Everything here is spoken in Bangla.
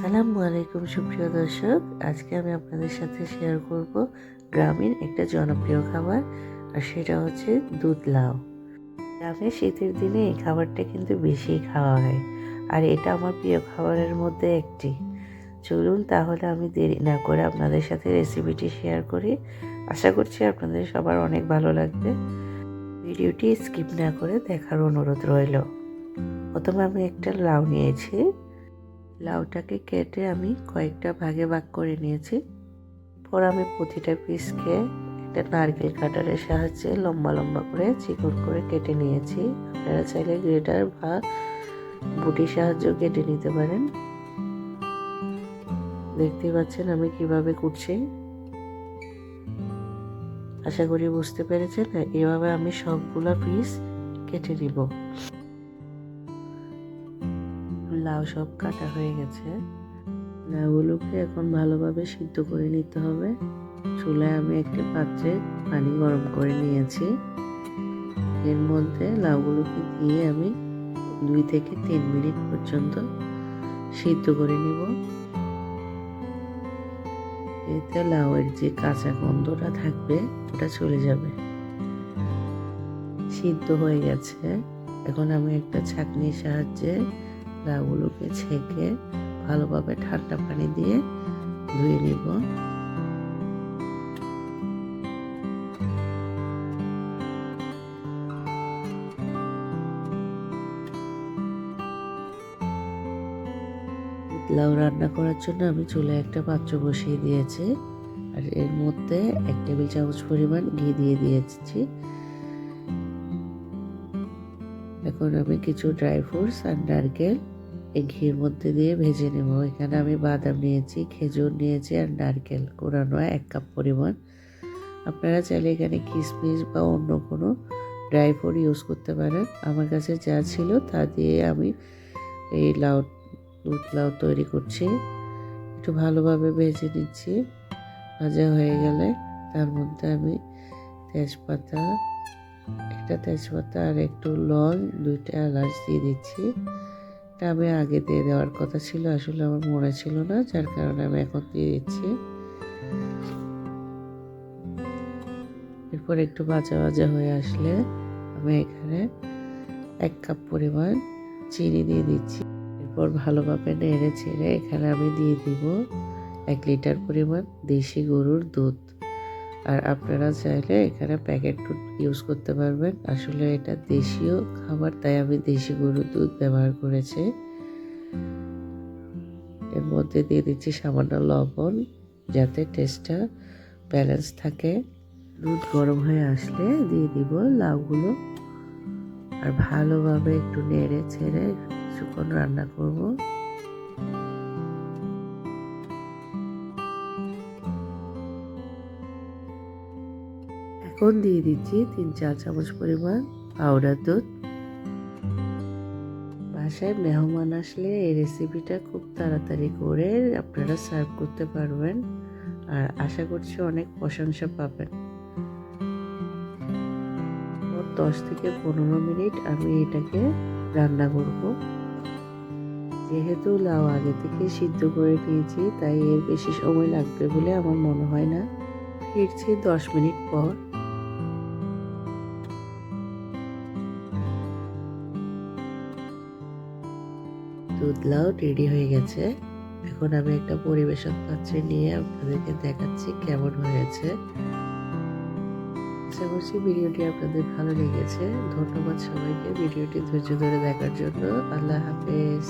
সালামু আলাইকুম, সুপ্রিয় দর্শক। আজকে আমি আপনাদের সাথে শেয়ার করব গ্রামীণ একটা জনপ্রিয় খাবার, আর সেটা হচ্ছে দুধ লাউ। গ্রামে শীতের দিনে এই খাবারটা কিন্তু বেশি খাওয়া হয়, আর এটা আমার প্রিয় খাবারের মধ্যে একটি। চলুন তাহলে আমি দেরি না করে আপনাদের সাথে রেসিপিটি শেয়ার করি। আশা করছি আপনাদের সবার অনেক ভালো লাগবে। ভিডিওটি স্কিপ না করে দেখার অনুরোধ রইল। প্রথমে আমি একটা লাউ নিয়েছি। লাউটাকে কেটে আমি কয়েকটা ভাগে ভাগ করে নিয়েছি। পর আমি প্রতিটা পিসকে একটা নারকেল কাটারের সাহায্যে লম্বা লম্বা করে চিকন করে কেটে নিয়েছি। আপনারা চাইলে গ্রেটার বা বুটির সাহায্যে কেটে নিতে পারেন। দেখতে পাচ্ছেন আমি কীভাবে কুটছি। আশা করি বুঝতে পেরেছেন, এভাবে আমি সবগুলা পিস কেটে নিব। লাউ সব কাটা হয়ে গেছে। লাউগুলোকে এখন ভালোভাবে সিদ্ধ করে নিতে হবে। চুলায় আমি একটা পাত্রে পানি গরম করে নিয়েছি। এর মধ্যে লাউগুলোকে দিয়ে আমি দুই থেকে তিন মিনিট পর্যন্ত সিদ্ধ করে নিব। এতে লাউয়ের যে কাঁচা গন্ধটা থাকবে, ওটা চলে যাবে। সিদ্ধ হয়ে গেছে। এখন আমি একটা ছাঁকনির সাহায্যে লাউগুলোকে ছেঁকে ভালোভাবে ঠান্ডা পানি দিয়ে ধুয়ে নিব। লাউ রান্না করার জন্য আমি চুলে একটা পাত্র বসিয়ে দিয়েছি আর এর মধ্যে এক টেবিল চামচ পরিমাণ ঘি দিয়ে দিয়েছি। এখন আমি কিছু ড্রাই ফ্রুটস আর নারকেল এই ঘির মধ্যে দিয়ে ভেজে নেব। এখানে আমি বাদাম নিয়েছি, খেজুর নিয়েছি আর নারকেল কোরানো এক কাপ পরিমাণ। আপনারা চাইলে এখানে কিশমিশ বা অন্য কোনো ড্রাই ফ্রুট ইউজ করতে পারেন। আমার কাছে যা ছিল তা দিয়ে আমি এই লাউ, দুধ লাউ তৈরি করছি। একটু ভালোভাবে ভেজে নিচ্ছি। ভাজা হয়ে গেলে তার মধ্যে আমি তেজপাতা, একটা তেজপাতা আর একটু লং দুইটা এলাচ দিয়ে দিচ্ছি। আমি আগে দিয়ে দেওয়ার কথা ছিল, আসলে আমার মনে ছিল না, যার কারণে আমি এখন দিয়ে দিচ্ছি। এরপর একটু ভাজা ভাজা হয়ে আসলে আমি এখানে এক কাপ পরিমাণ চিনি দিয়ে দিচ্ছি। এরপর ভালোভাবে নেড়ে ছেড়ে এখানে আমি দিয়ে দিব এক লিটার পরিমাণ দেশি গরুর দুধ। আর আপনারা চাইলে এখানে প্যাকেট দুধ ইউজ করতে পারবেন। আসলে এটা দেশীয় খাবার, তাই আমি দেশি গরুর দুধ ব্যবহার করেছি। এর মধ্যে দিয়ে দিচ্ছি সামান্য লবণ, যাতে টেস্টটা ব্যালেন্স থাকে। দুধ গরম হয়ে আসলে দিয়ে দিব লাউগুলো। আর ভালোভাবে একটু নেড়ে ছেড়ে কিছুক্ষণ রান্না করব। এখন দিয়ে দিচ্ছি তিন চার চামচ পরিমাণ পাউডার দুধ। বাসায় মেহমান আসলে এই রেসিপিটা খুব তাড়াতাড়ি করে আপনারা সার্ভ করতে পারবেন আর আশা করছি অনেক প্রশংসা পাবেন। দশ থেকে পনেরো মিনিট আমি এটাকে রান্না করব। যেহেতু লাউ আগে থেকে সিদ্ধ করে নিয়েছি, তাই এর বেশি সময় লাগবে বলে আমার মনে হয় না। ফিরছি দশ মিনিট পর। দুধ লাউ রেডি হয়ে গেছে। এখন আমি একটা পরিবেশন পাত্রে নিয়ে আপনাদেরকে দেখাচ্ছি কেমন হয়েছে। আশা করছি ভিডিওটি আপনাদের ভালো লেগেছে। ধন্যবাদ সবাইকে ভিডিওটি ধৈর্য ধরে দেখার জন্য। আল্লাহ হাফেজ।